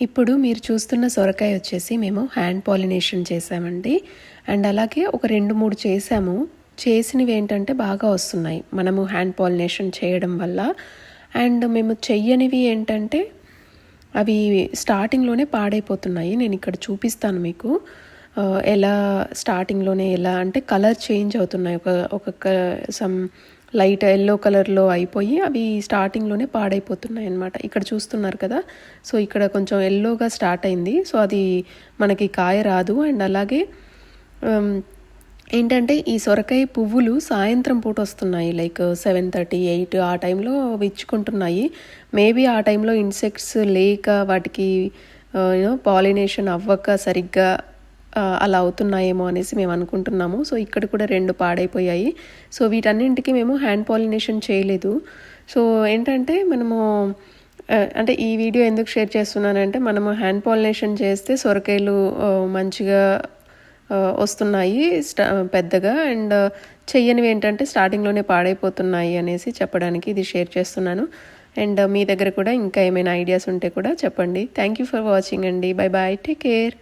ఇప్పుడు మీరు చూస్తున్న సొరకాయ వచ్చేసి మేము హ్యాండ్ పాలినేషన్ చేసామండి అండ్ అలాగే ఒక రెండు మూడు చేసాము. చేసినవి ఏంటంటే బాగా వస్తున్నాయి. మనము హ్యాండ్ పాలినేషన్ చేయడం వల్ల. అండ్ మేము చెయ్యనివి ఏంటంటే అవి స్టార్టింగ్లోనే పాడైపోతున్నాయి. నేను ఇక్కడ చూపిస్తాను మీకు. ఎలా స్టార్టింగ్లోనే ఎలా అంటే కలర్ చేంజ్ అవుతున్నాయి. ఒక ఒక సమ్ లైట్ ఎల్లో కలర్లో అయిపోయి అవి స్టార్టింగ్లోనే పాడైపోతున్నాయి అన్నమాట ఇక్కడ చూస్తున్నారు కదా? సో ఇక్కడ కొంచెం ఎల్లోగా స్టార్ట్ అయింది. సో అది మనకి కాయ రాదు. అండ్ అలాగే um, ఏంటంటే ఈ సొరకాయ పువ్వులు సాయంత్రం పూట వస్తున్నాయి. లైక్ సెవెన్ థర్టీ ఎయిట్ ఆ టైంలో విచ్చుకుంటున్నాయి. మేబీ ఆ టైంలో ఇన్సెక్ట్స్ లేక వాటికి uh, యూనో పాలినేషన్ అవ్వక సరిగ్గా అలా అవుతున్నాయేమో అనేసి మేము అనుకుంటున్నాము. సో ఇక్కడ కూడా రెండు పాడైపోయాయి. సో వీటన్నింటికి మేము హ్యాండ్ పాలినేషన్ చేయలేదు. సో ఏంటంటే మనము అంటే ఈ వీడియో ఎందుకు షేర్ చేస్తున్నానంటే మనము హ్యాండ్ పాలినేషన్ చేస్తే సొరకాయలు మంచిగా వస్తున్నాయి స్టా పెద్దగా అండ్ చెయ్యనివి ఏంటంటే స్టార్టింగ్లోనే పాడైపోతున్నాయి అనేసి చెప్పడానికి ఇది షేర్ చేస్తున్నాను. అండ్ మీ దగ్గర కూడా ఇంకా ఏమైనా ఐడియాస్ ఉంటే కూడా చెప్పండి. థ్యాంక్ యూ ఫర్ వాచింగ్ అండి. Bye bye take care.